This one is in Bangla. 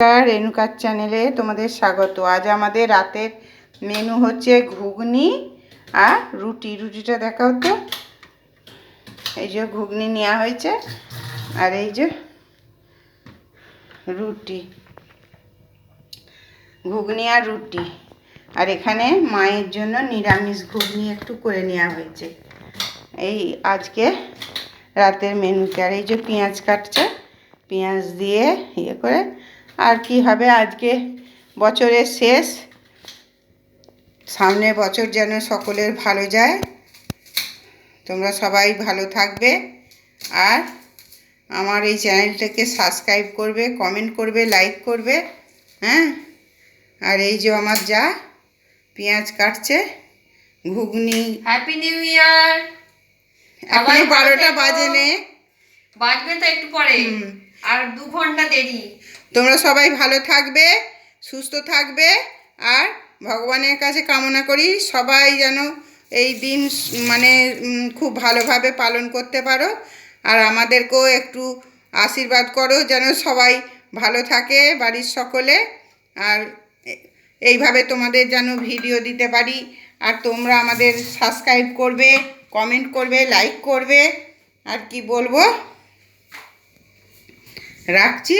নমস্কার, রেণুকার চ্যানেলে তোমাদের স্বাগত। আজ আমাদের রাতের মেনু হচ্ছে ঘুগনি আর রুটি। রুটিটা দেখাও তো। এই যে ঘুগনি নেওয়া হয়েছে আর এই যে রুটি। ঘুগনি আর রুটি। আর এখানে মায়ের জন্য নিরামিষ ঘুগনি একটু করে নেওয়া হয়েছে। এই আজকে রাতের মেনুতে আর এই যে পেঁয়াজ কাটছে, পেঁয়াজ দিয়ে ইয়ে করে আর কি হবে আজকে বছরের শেষ। সামনের বছর যেন সকলের ভালো যায়। তোমরা সবাই ভালো থাকবে। আর আমার এই চ্যানেলটাকে সাবস্ক্রাইব করবে কমেন্ট করবে লাইক করবে হ্যাঁ? আর এই যে আমার যা পেঁয়াজ কাটছে ঘুগনি। হ্যাপি নিউ ইয়ার এখন বারোটা বাজে নে বাজবে তো একটু পরে। আর দু ঘণ্টা দেরি। তোমরা সবাই ভালো থাকবে, সুস্থ থাকবে, আর ভগবানের কাছে কামনা করি সবাই যেন এই দিন মানে খুব ভালোভাবে পালন করতে পারো। আর আমাদেরকেও একটু আশীর্বাদ করো যেন সবাই ভালো থাকে বাড়ির সকলে। আর এইভাবে তোমাদের যেন ভিডিও দিতে পারি। আর তোমরা আমাদের সাবস্ক্রাইব করবে, কমেন্ট করবে, লাইক করবে। আর কি বলব? রাখছি।